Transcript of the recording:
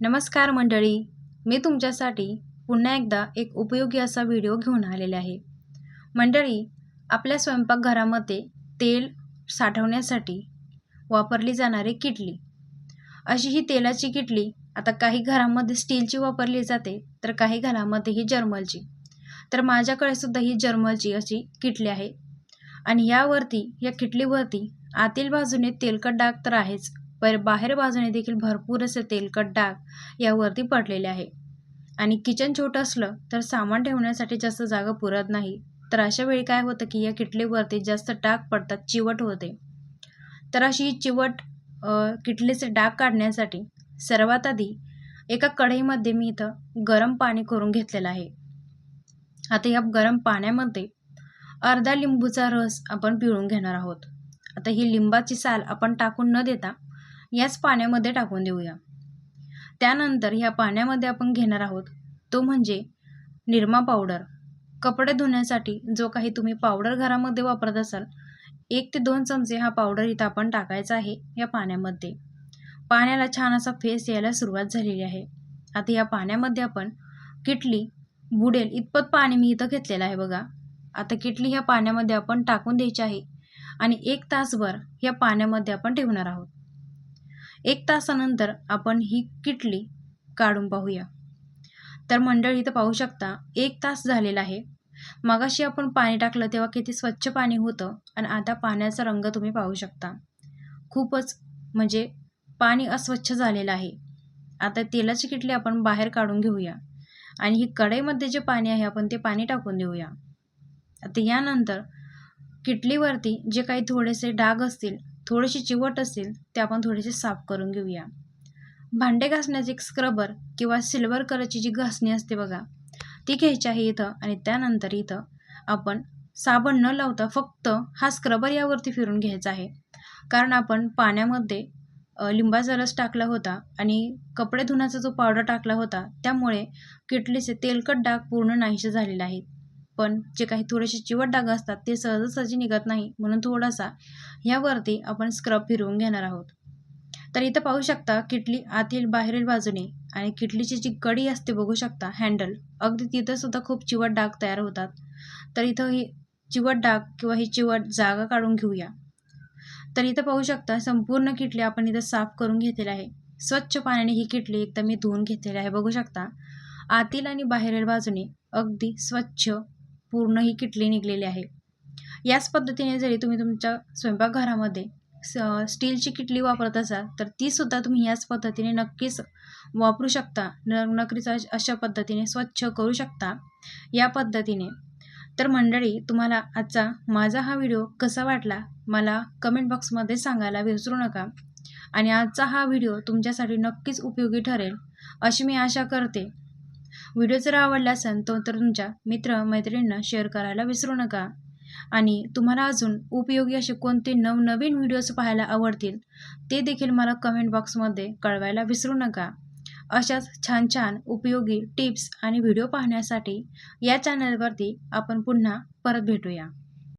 नमस्कार मंडळी मी तुमच्यासाठी पुन्हा एकदा एक उपयोगी असा व्हिडिओ घेऊन आलेले आहे. मंडळी आपल्या स्वयंपाकघरामध्ये तेल साठवण्यासाठी वापरली जाणारी किटली. अशी ही तेलाची किटली आता काही घरामध्ये स्टीलची वापरली जाते तर काही घरामध्ये ही जर्मलची. तर माझ्याकडे सुद्धा ही जर्मलची अशी किटली आहे. आणि यावरती या किटलीवरती आतील बाजूने तेलकट डाग तर आहेच पर बाहेर बाजूने देखील भरपूर असे तेलकट डाग यावरती पडलेले आहे. आणि किचन छोटं असलं तर सामान ठेवण्यासाठी जास्त जागा पुरत नाही. तर अशा वेळी काय होतं की या किटलीवरती जास्त डाग पडतात चिवट होते. तर अशी चिवट किटलीचे डाग काढण्यासाठी सर्वात आधी एका कढईमध्ये मी इथं गरम पाणी करून घेतलेलं आहे. आता या गरम पाण्यामध्ये अर्धा लिंबूचा रस आपण पिळून घेणार आहोत. आता ही लिंबाची साल आपण टाकून न देता याच पाण्यामध्ये टाकून देऊया. त्यानंतर ह्या पाण्यामध्ये आपण घेणार आहोत तो म्हणजे निरमा पावडर. कपडे धुण्यासाठी जो काही तुम्ही पावडर घरामध्ये वापरत असाल एक ते दोन चमचे हा पावडर इथं आपण टाकायचा आहे या पाण्यामध्ये. पाण्याला छान असा फेस यायला सुरुवात झालेली आहे. आता या पाण्यामध्ये आपण किटली बुडेल इतपत पाणी मी इथं घेतलेलं आहे बघा. आता किटली ह्या पाण्यामध्ये आपण टाकून द्यायची आहे आणि एक तासभर या पाण्यामध्ये आपण ठेवणार आहोत. एक तासानंतर आपण ही किटली काढून पाहूया. तर मंडळी इथं पाहू शकता एक तास झालेला आहे. मगाशी आपण पाणी टाकलं तेव्हा किती स्वच्छ पाणी होतं आणि आता पाण्याचा रंग तुम्ही पाहू शकता. खूपच म्हणजे पाणी अस्वच्छ झालेलं आहे. आता तेलाची किटली आपण बाहेर काढून घेऊया आणि ही कढईमध्ये जे पाणी आहे आपण ते पाणी टाकून देऊया. आता यानंतर किटलीवरती जे काही थोडेसे डाग असतील थोडीशी चिवट असेल ते आपण थोडेसे साफ करून घेऊया. भांडे घासण्याचे एक स्क्रबर किंवा सिल्वर कलरची जी घासणी असते बघा ती घ्यायची आहे इथं आणि त्यानंतर इथं आपण साबण न लावता फक्त हा स्क्रबर यावरती फिरून घ्यायचा आहे. कारण आपण पाण्यामध्ये लिंबाचा रस टाकला होता आणि कपडे धुण्याचा जो पावडर टाकला होता त्यामुळे किटलीचे तेलकट डाग पूर्ण नाहीसे झालेले आहेत. पण जे काही थोडेसे चिवट डाग असतात ते सहजासहजी निघत नाही म्हणून थोडासा ह्यावरती आपण स्क्रब फिरवून घेणार आहोत. तर इथं पाहू शकता किटली आतील बाहेरील बाजूने आणि किटलीची जी कडी असते बघू शकता हँडल अगदी तिथंसुद्धा खूप चिवट डाग तयार होतात. तर इथं ही चिवट डाग किंवा ही चिवट जागा काढून घेऊया. तर इथं पाहू शकता संपूर्ण किटली आपण इथं साफ करून घेतलेली आहे. स्वच्छ पाण्याने ही किटली एकदम मी धुवून घेतलेली आहे बघू शकता. आतील आणि बाहेरील बाजूने अगदी स्वच्छ पूर्ण ही किटली निघलेली आहे. याच पद्धतीने जरी तुम्ही तुमच्या स्वयंपाकघरामध्ये स स्टीलची किटली वापरत असाल तर तीसुद्धा तुम्ही याच पद्धतीने नक्कीच वापरू शकता. न नक्कीच अशा पद्धतीने स्वच्छ करू शकता. या पद्धतीने. तर मंडळी तुम्हाला आजचा माझा हा व्हिडिओ कसा वाटला मला कमेंट बॉक्समध्ये सांगायला विसरू नका. आणि आजचा हा व्हिडिओ तुमच्यासाठी नक्कीच उपयोगी ठरेल अशी मी आशा करते. व्हिडिओ जर आवडला असेल तो तर तुमच्या मित्र मैत्रिणींना शेअर करायला विसरू नका. आणि तुम्हाला अजून उपयोगी असे कोणते नवनवीन व्हिडिओज पाहायला आवडतील ते देखील मला कमेंट बॉक्समध्ये कळवायला विसरू नका. अशाच छान छान उपयोगी टिप्स आणि व्हिडिओ पाहण्यासाठी या चॅनलवरती आपण पुन्हा परत भेटूया.